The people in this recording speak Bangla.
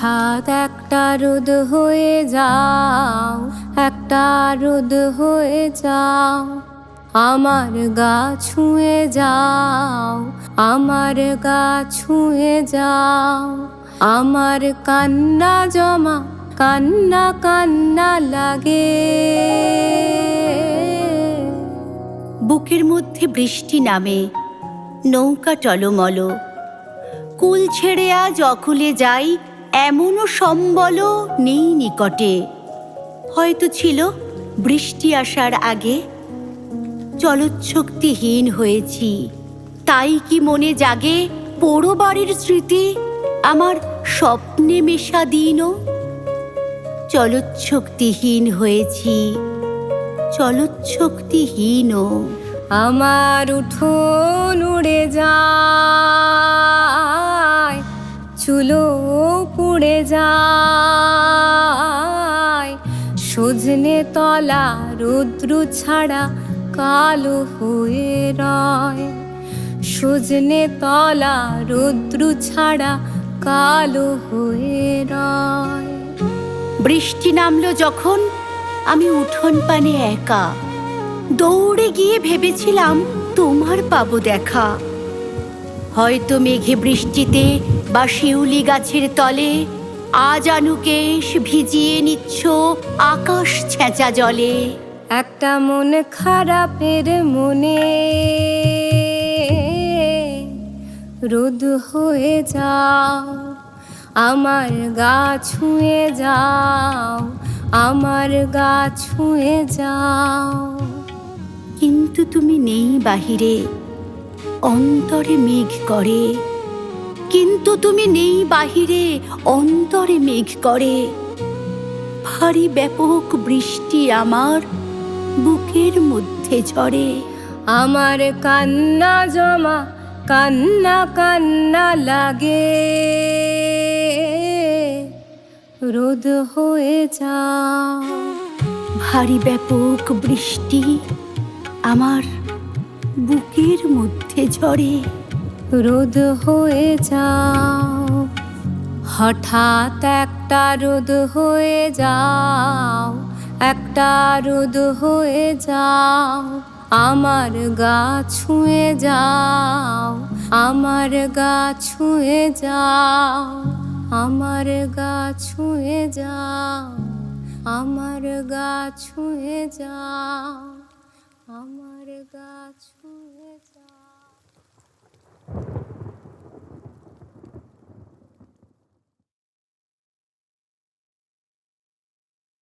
হঠাৎ একটা রোদ হয়ে যাও, একটা রোদ হয়ে যাও। আমার গা ছুঁয়ে যাও, আমার গা ছুঁয়ে যাও। আমার কান্না জমা, কান্না কান্না লাগে। বুকের মধ্যে বৃষ্টি নামে, নৌকা টলমল। কুল ছেড়ে আজ অকুলে যাই এমনও সম্বল নেই নিকটে। হয়তো ছিল বৃষ্টি আসার আগে। চলচ্ছক্তিহীন হয়েছি। তাই কি মনে জাগে পোড়ো বাড়ির স্মৃতি আমার স্বপ্নে মেশা দিনও? চলচ্ছক্তিহীন হয়েছি, চলচ্ছক্তিহীনও। আমার উঠোন উড়ে যায়, চুলো যায়। সজনে তলা রৌদ্র ছাড়া কালো হয়ে রয়। সজনে তলা রৌদ্র ছাড়া কালো হয়ে রয়। বৃষ্টি নামলো যখন আমি উঠোন পানে একা। দৌড়ে গিয়ে ভেবেছিলাম তোমার পাবো দেখা। হয়তো মেঘে বৃষ্টিতে বা শিউলি গাছের তলে আজ আনুকেশ ভিজিয়ে নিচ্ছ আকাশ ছেঁচা জলে। একটা মন খারাপের মনে রোদ হয়ে যাও আমার গা ছুঁয়ে যাও আমার গা ছুঁয়ে যাও। কিন্তু তুমি নেই বাহিরে অন্তরে মেঘ করে। কিন্তু তুমি নেই বাহিরে অন্তরে মেঘ করে। ভারী ব্যাপক বৃষ্টি আমার বুকের মধ্যে ঝরে। আমার কান্না জমা কান্না কান্না লাগে। রোদ হয়ে যা। ভারী ব্যাপক বৃষ্টি আমার বুকের মধ্যে ঝরে। রোদ হয়ে যাও, হঠাৎ একটা রোদ হয়ে যাও, একটা রোদ হয়ে যাও, আমার গা ছুঁয়ে যাও, আমার গা ছুঁয়ে যাও, আমার গা ছুঁয়ে যাও, আমার গা ছুঁয়ে যাও, আমার গা ছুঁয়ে যাও। Thank you.